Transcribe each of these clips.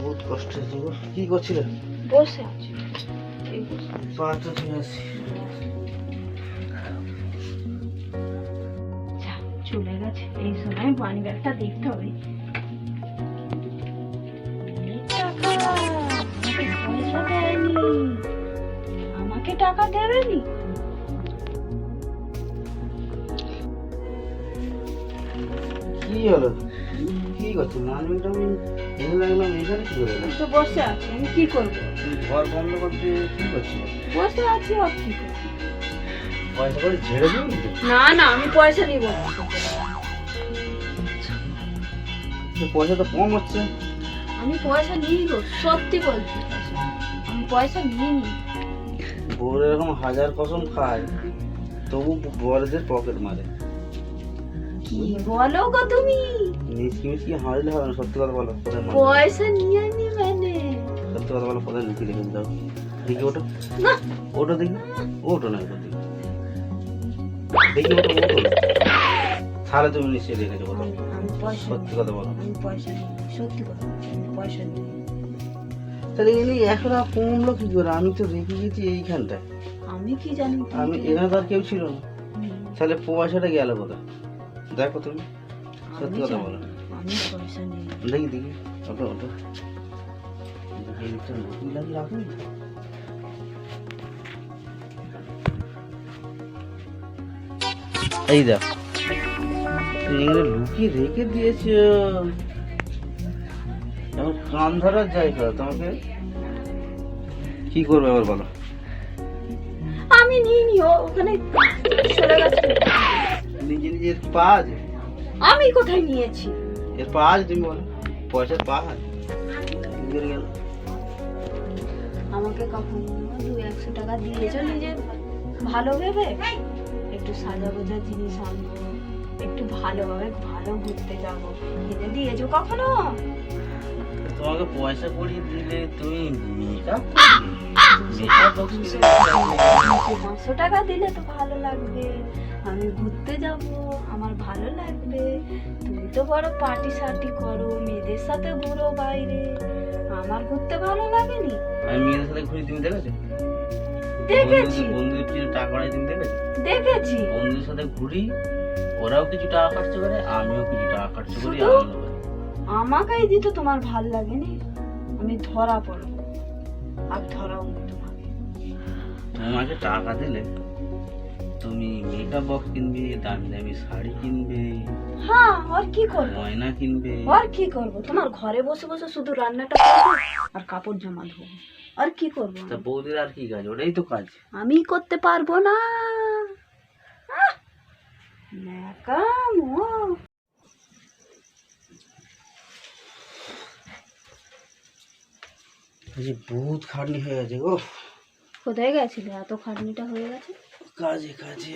বহুত কষ্ট কি করছিলে? বসে আছি। ঠিক আছে। চলে গেছে। এই সময় মানি ব্যাগটা দেখতে হবে। আমাকে টাকা দেবেনি? কি হলো? কি করছ? মানবিকটা আমি লাগলাম এখানে কি করে? তো বসে আছি আমি কি করব? তুমি ঘর বন্ধ করতে কি বসে আছি আর কি পয়সা করে ঝেড়ে না না আমি পয়সা নিব পয়সা তো কম হচ্ছে। আমি পয়সা নিই গো সত্যি বলছি। আমি পয়সা নিই নি বউর এরকম হাজার কসম খায় তবু বড়দের পকেট মারে। কি বলো গো তুমি? হবে না? সত্যি কথা বলো পয়সা নিয়ে নি মানে। সত্যি কথা বলো কোথায় লুকিয়ে রেখে দাও। দেখি ওটা। না। ওটা দেখি। ওটা নয় ওটা দেখি। দেখি ওটা ওটা। তাহলে তুমি নিশ্চয়ই রেখেছো সত্যি কথা বলো। পয়সা সত্যি কথা পয়সা তাহলে এখন আর কমলো কি করে? আমি তো রেখে গেছি এইখানটায়। আমি কি জানি আমি এখানে তো আর কেউ ছিল না। তাহলে পয়সাটা গেল কোথায়? দেখো তুমি। সত্যি কথা বলো। দেখি দেখি। ওটা ওটা রাখুন এই দেখ লুকিয়ে রেখে দিয়েছ। এখন কান ধরার জায়গা তোমাকে কি করবে এবার বলো। আমি নিই নি ও ওখানে নিজে নিজের পা আছে। আমি কোথায় নিয়েছি? এর পা আছে তুমি বলো। পয়সার পা আছে। করে গেল। আমাকে কখনো দু একশো টাকা দিয়েছ নিজে ভালো ভেবে? একটু সাজা গোজা জিনিস আনব। একটু ভালোভাবে ভালো ঘুরতে যাব। কিনে দিয়েছ কখনো? তোমাকে পয়সা করিয়ে দিলে তুমি মেকআপ মেকআপ পাঁচশো টাকা দিলে তো ভালো লাগবে। আমি ঘুরতে যাব আমার ভালো লাগবে। তুমি তো বড় পার্টি সার্টি করো মেয়েদের সাথে ঘুরো বাইরে। আমার ঘুরতে ভালো লাগেনি? আমি মেয়েদের সাথে ঘুরি তুমি দেখেছ? দেখেছি। বন্ধুদের- পিছনে টাকা করাই তুমি দেখেছ? দেখেছি। বন্ধুদের সাথে ঘুরি ওরাও কিছু টাকা খরচ করে আমিও কিছু টাকা খরচ করি করি। আমাকেই দিতে তোমার ভালো লাগেনি? আমি ধরা পড়ব আর ধরাও নি তোমাকে। তোমাকে টাকা দিলে তুমি মেকআপ বক্স কিনবে দামি দামি শাড়ি কিনবে হ্যাঁ আর কি করব? গয়না কিনবে। আর কি করব? তোমার ঘরে বসে বসে শুধু রান্নাটা করব আর কাপড় জামা ধোবো। আর কি করব তা বৌদির আর কি কাজ? ওটাই তো কাজ। আমি করতে পারব না! ন্যাকামো। বহুত খাটনি হয়ে গেছে গো কোথায় গেছিলে? এত খাটনিটা হয়ে গেছে? কাজে কাজে।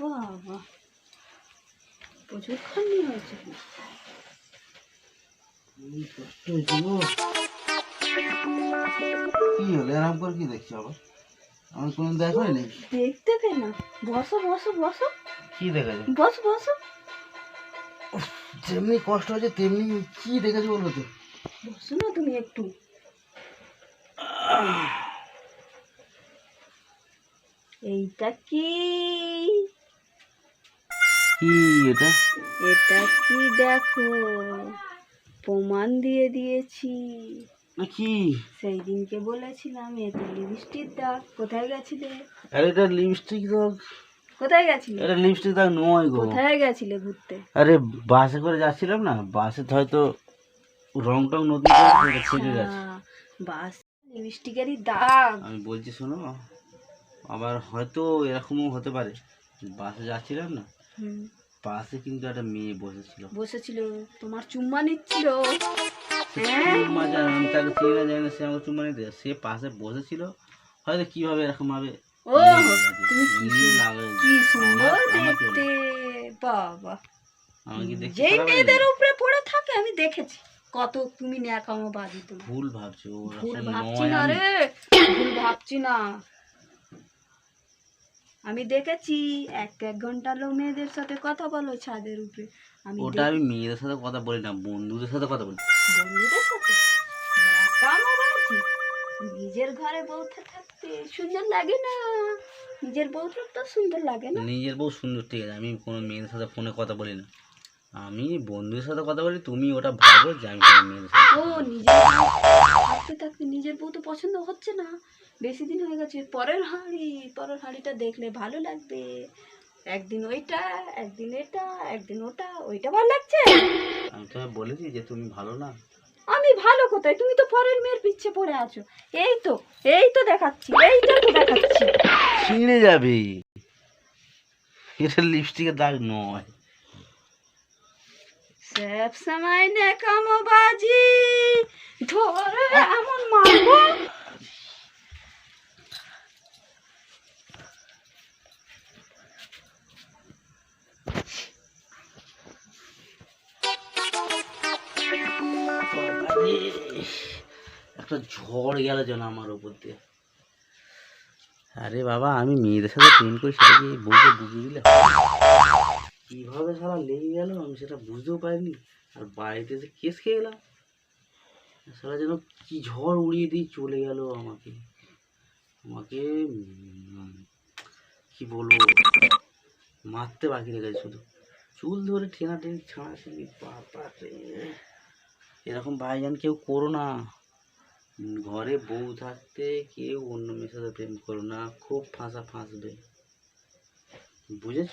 বাবা প্রচুর হয়েছে। কি কষ্ট হয়েছে কি হলো? এরকম করে কি দেখছ আবার? আমি কোনো দেখাই নেই দেখতে পে না। বসো বসো বসো। কি দেখেছ বসো বসো। যেমনি কষ্ট হয়েছে তেমনি কি দেখেছ বলব তো? বসো না তুমি একটু। এইটা কি? কি এটা? এটা কি দেখো? প্রমাণ দিয়ে দিয়েছি। কি? সেই দিনকে বলেছিলাম এতে লিপস্টিক দাগ। কোথায় গেছিলে? আরে এটা লিপস্টিক তো কোথায় গেছিলে? এটা লিপস্টিক দাগ নয় গো। কোথায় গেছিলে ঘুরতে? আরে বাসে করে যাচ্ছিলাম না বাসে তো হয়তো রং টং ছিটে গেছে। বাস লিপস্টিকেরই দাগ। আমি বলছি শোনো আবার হয়তো এরকমও হতে পারে। বাসে যাচ্ছিলাম না। পাশে কিন্তু একটা মেয়ে বসেছিল। বসেছিল। তোমার চুম্মা নিচ্ছিল। হ্যাঁ? চুম্মা জানে তাকে চিনি জানি না সে আমাকে চুম্মা নিতে। সে পাশে বসেছিল। হয়তো কীভাবে এরকম ভাবে ও তুমি কি সুন্দর- দেখতে। বাবা। যেই মেয়েদের উপরে পড়ে থাকে আমি দেখেছি। কত তুমি ন্যাকামো বাজি তুমি। ভুল ভাবছ। ভুল ভাবছি না রে। ভুল ভাবছি না। আমি দেখেছি এক এক ঘণ্টা লো মেয়েদের সাথে কথা বলো ছাদের উপরে। আমি ওটা আমি মেয়েদের সাথে কথা বলি না বন্ধুদের সাথে কথা বলি। বন্ধুদের সাথে? ন্যাকামোবাজি। নিজের ঘরে বউ থাকতে সুন্দর লাগে না। নিজের বউটা তো সুন্দর লাগে না। নিজের বউ সুন্দর ঠিক আছে আমি কোনো মেয়েদের সাথে ফোনে কথা বলি না। আমি বন্ধুদের সাথে কথা বলি তুমি ওটা ভাবো যে আমি কোনো সাথে ও নিজের থাকতে থাকতে নিজের বউ তো পছন্দ হচ্ছে না। বেশি দিন হয়ে গেছে পরের হাঁড়ি পরের হাঁড়িটা দেখলে ভালো লাগবে। একদিন ওইটা একদিন এটা একদিন ওটা ওইটা ভালো লাগছে? আমি তোমায় বলেছি যে তুমি ভালো না। আমি ভালো কোথায়? তুমি তো পরের মেয়ের পিচ্ছে পড়ে আছো। এই তো এই তো দেখাচ্ছি এইটা তো দেখাচ্ছি। ছিঁড়ে যাবে। এটা লিপস্টিকের দাগ নয়। সব সময় নেকামো বাজি ধরে এমন মারবো একটা ঝড় গেল যেন আমার উপর দিয়ে। আরে বাবা আমি মেয়েদের সাথে প্রেম করি সেটা কি বউকে বুঝিয়ে দিলে? কীভাবে সারা লেগে গেল আমি সেটা বুঝতেও পারিনি। আর বাড়িতে এসে কেস খেয়ে গেলাম সারা যেন কি ঝড় উড়িয়ে দিয়ে চলে গেল আমাকে। আমাকে কি বলব মারতে বাকি রেখেছে শুধু। চুল ধরে ঠেনা টেনে ছাড়া বাবা রে এরকম ভাইজান কেউ করো না। ঘরে বউ থাকতে কেউ অন্য মেয়ের সাথে প্রেম করো না খুব ফাঁসা ফাঁসবে। বুঝেছ?